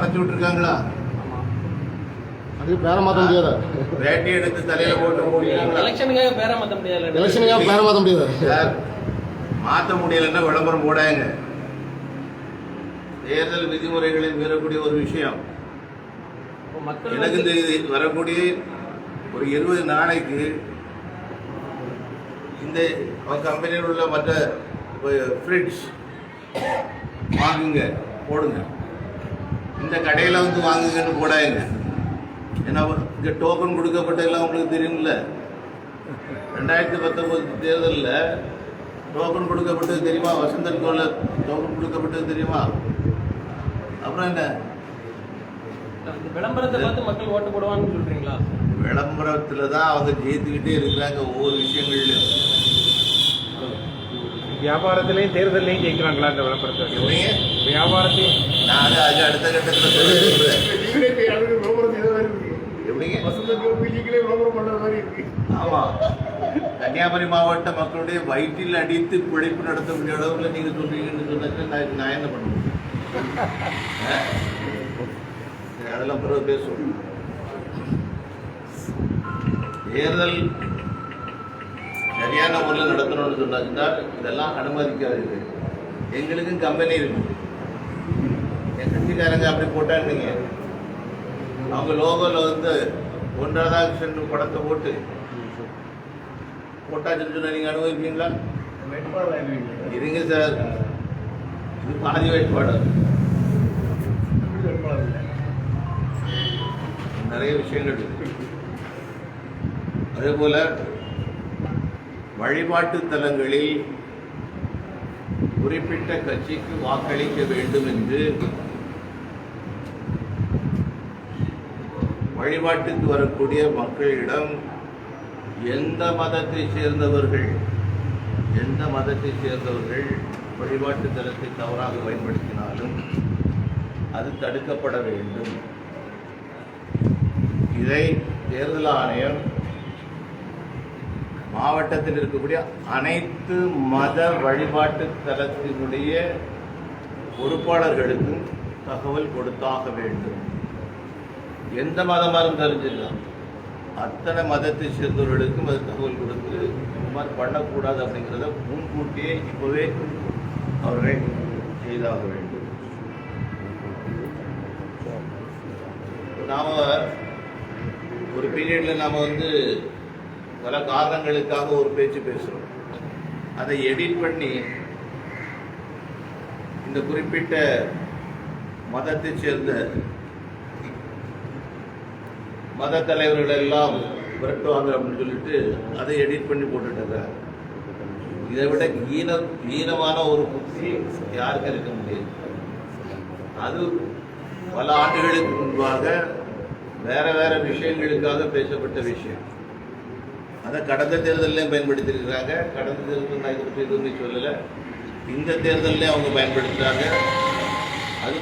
மறைச்சு விட்டுருக்காங்களா? அது பேர மாற்ற முடியாது? வேட்டி எடுத்து தலையில போட்டு எலெக்ஷனுக்காக பேர மாத்த முடியாது எலெக்ஷனுக்காக பேர மாற்ற முடியாது? சார் மாற்ற முடியலைன்னா விளம்பரம் போடாங்க தேர்தல் விதிமுறைகளை மீறக்கூடிய ஒரு விஷயம். மக்கள் எனக்கு வந்து- இந்த வரக்கூடிய ஒரு இருபது நாளைக்கு இந்த கம்பெனியில் உள்ள மற்ற ஃப்ரிட்ஜ் வாங்குங்க போடுங்க. இந்த கடையில் வந்து வாங்குங்கன்னு போடாங்க ஏன்னா இங்கே டோக்கன் கொடுக்கப்பட்டதெல்லாம் உங்களுக்கு தெரியும்ல. ரெண்டாயிரத்தி பத்தொன்பது தேர்தலில் டோக்கன் கொடுக்கப்பட்டது தெரியுமா? வசந்தன் கோல டோக்கன் கொடுக்கப்பட்டது தெரியுமா? அப்புறம் என்ன? இந்த விளம்பரத்தை பார்த்து மக்கள் ஓட்டு போடுவாங்கன்னு சொல்றீங்களா? விளம்பரத்தில் தான் அவங்க ஜெயித்துக்கிட்டே இருக்கிறாங்க ஒவ்வொரு விஷயங்கள்லையும். வியாபாரத்திலையும் தேர்தலையும் ஜெயிக்கிறாங்களா இந்த விளம்பரத்தை? வியாபாரத்தையும் நான் அது அடுத்த கட்டத்தில் சொல்றேன் எப்படிங்க? ஆமா. கன்னியாகுமரி மாவட்ட மக்களுடைய வயிற்றில் அடித்து பிழைப்பு நடத்தக்கூடிய அளவுல நீங்க சொல்றீங்கன்னு சொன்னாக்க நான் நான் என்ன பண்ணுவேன்? அதெல்லாம் பிறகு பேசுவோம். தேர்தல் சரியான முறையில் நடத்தணும்னு சொன்னாச்சுன்னா இதெல்லாம் அனுமதிக்காது எங்களுக்கும் கம்பெனி இருக்கு. என் கட்சிக்காரங்க அப்படி போட்டாருங்க அவங்க லோகோல வந்து ஒன்றரை ராதாகிருஷ்ணன் படத்தை போட்டு போட்டா சொல்லி நீங்க அனுபவிப்பீங்களா? இருங்க சார். இது பாதி வேட்பாடு நிறைய விஷயங்கள் இருக்கு. அதே போல வழிபாட்டு தலங்களில் குறிப்பிட்ட கட்சிக்கு வாக்களிக்க வேண்டும் என்று வழிபாட்டுக்கு வரக்கூடிய மக்களிடம் எந்த மதத்தை சேர்ந்தவர்கள் எந்த மதத்தை சேர்ந்தவர்கள் வழிபாட்டு தலத்தை தவறாக பயன்படுத்தினாலும் அது தடுக்கப்பட வேண்டும். இதை தேர்தல் ஆணையம் மாவட்டத்தில் இருக்கக்கூடிய அனைத்து மத வழிபாட்டு தலத்தினுடைய பொறுப்பாளர்களுக்கும் தகவல் கொடுத்தாக வேண்டும். எந்த மதமாக இருந்தாலும் சரிதான். அத்தனை மதத்தை சேர்ந்தவர்களுக்கும் அது தகவல் கொடுத்து இந்த மாதிரி பண்ணக்கூடாது அப்படிங்கிறத முன்கூட்டியே இப்போவே அவர்கள் செய்தாக வேண்டும். நாம் ஒரு பீரியடில் நாம் வந்து பல காரணங்களுக்காக ஒரு பேச்சு பேசுகிறோம் அதை எடிட் பண்ணி இந்த குறிப்பிட்ட மதத்தைச் சேர்ந்த மத தலைவர்கள் எல்லாம் விரட்டுவாங்க அப்படின்னு சொல்லிட்டு அதை எடிட் பண்ணி போட்டுட்டாங்க. இதை விட ஈன ஈனமான ஒரு புத்தி யாருக்கும் இருக்க முடியாது. அது பல ஆண்டுகளுக்கு முன்பாக வேற வேற விஷயங்களுக்காக பேசப்பட்ட விஷயம். அதை கடந்த தேர்தலையும் பயன்படுத்தியிருக்கிறாங்க. கடந்த தேர்தல் நான் இதை பற்றி எதுவுமே சொல்லலை. இந்த தேர்தலையும் அவங்க பயன்படுத்துகிறாங்க அது